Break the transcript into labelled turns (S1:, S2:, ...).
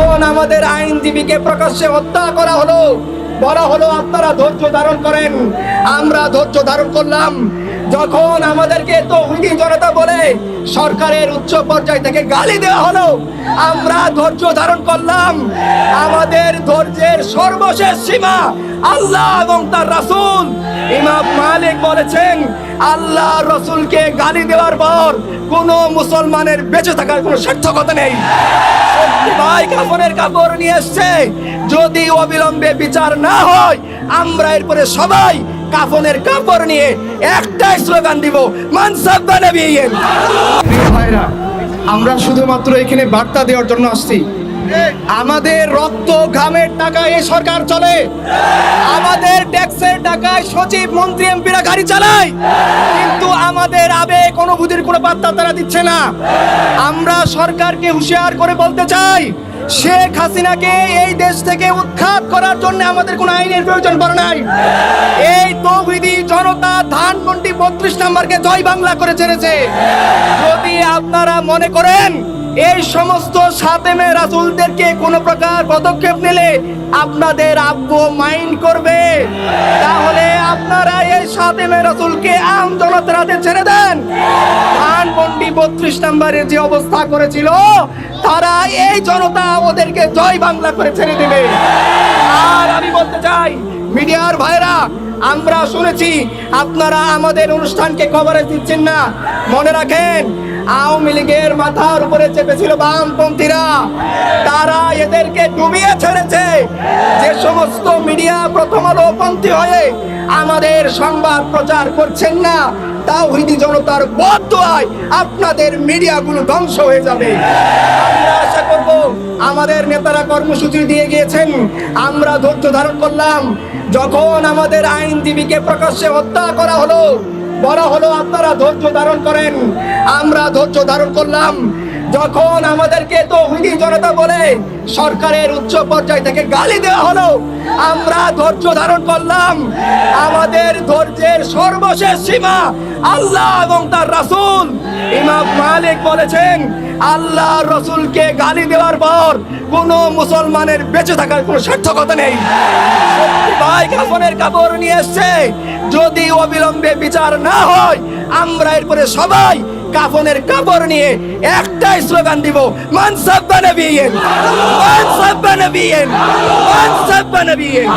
S1: যখন আমাদের আইনজীবীকে প্রকাশ্যে হত্যা করা হলো। বলা হলো, আপনারা ধৈর্য ধারণ করেন। আমরা ধৈর্য ধারণ করলাম। যখন আমাদেরকে তো হুইদি জনতা বলে, সরকারের উচ্চ পর্যায় থেকে গালি দেওয়া হলো, আমরা ধৈর্য ধারণ করলাম। আমাদের ধৈর্যের সর্বশেষ সীমা আল্লাহ এবং তার রাসূল। ইমাম মালিক বলেছেন, আল্লাহ রসুলকে গালি দেওয়ার পর কোনো মুসলমানের বেঁচে থাকার কোনো সার্থকতা নেই। ভাই কাফনের কাপড় নিয়ে এসছে। যদি অবিলম্বে বিচার না হয়, আমরা এরপরে সবাই কাফনের কাপড় নিয়ে একটাই স্লোগান দিব মানসাব্বা ভাইরা, আমরা শুধুমাত্র এখানে বার্তা দেওয়ার জন্য আসছি। আমাদের রক্ত ঘামের টাকায় এই সরকার চলে। আমাদের ট্যাক্সের টাকায় সচিব, মন্ত্রী এমপিরা গাড়ি চালায়। কিন্তু আমাদের আবেগ, অনুভূতির কোনো পাত্তা তারা দিচ্ছে না। আমরা সরকারকে হুঁশিয়ার করে বলতে চাই, শেখ হাসিনাকে এই দেশ থেকে উৎখাত করার জন্য আমাদের কোনো আইনের প্রয়োজন পড়ে নাই। এই তৌহিদি জনতা ধানমন্ডি বত্রিশ নম্বরকে জয় বাংলা করে ছেড়েছে। যদি আপনারা মনে করেন এই সমস্ত সাতেমে রাসুলদেরকে কোনো প্রকার পদক্ষেপ নিলে আপনাদের আব্বু মাইন্ড করবে। তাহলে আপনারা এই সাতেমে রাসুলকে আম হাতে ছেড়ে দেন। ধানমন্ডি বত্রিশ নম্বরের যে অবস্থা করেছিল, তারা এই জনতা ওদেরকে জয় বাংলা করে ছেড়ে দেবে। আর আমি বলতে চাই, মিডিয়ার ভাইরা, আমরা শুনেছি, আপনারা আমাদের অনুষ্ঠানকে কভারেজ দিচ্ছেন না। মনে রাখেন আওয়ামী লীগের মাথার উপরে চেপেছিল বামপন্থীরা। তারা এদেরকে ডুবিয়ে ছেড়েছে। যে সমস্ত মিডিয়া প্রথম আলো পন্থী হয়ে আমাদের সংবাদ প্রচার করছেন না তাওহিদি জনতার বদয়ায় আপনাদের মিডিয়াগুলো ধ্বংস হয়ে যাবে। আশা করব আমাদের নেতারা কর্মসূচি দিয়ে গিয়েছেন। আমরা ধৈর্য ধারণ করলাম। যখন আমাদের আইনজীবীকে প্রকাশ্যে হত্যা করা হলো বলা হলো, আপনারা ধৈর্য ধারণ করেন। আমরা ধৈর্য ধারণ করলাম। যখন আমাদেরকে তো হুইদি জনতা বলে, সরকারের উচ্চ পর্যায় থেকে গালি দেওয়া হলো, আমরা ধৈর্য ধারণ করলাম। আমাদের ধৈর্যের সর্বশেষ সীমা আল্লাহ এবং তার রাসূল। ইমাম মালিক বলেছেন, আল্লাহ রসুলকে গালি দেওয়ার পর কোন মুসলমানের বেঁচে থাকার কোনো সার্থকতা নেই। ভাই কাপড়ের কাপড় নিয়ে এসছে। যদি অবিলম্বে বিচার না হয়, আমরা এরপরে সবাই কাফনের কাপড় নিয়ে একটাই স্লোগান দিব মানসাব্বা নবিয়্যিন মানসাব্বা নবিয়্যিন মানসাব্বা নবিয়্যিন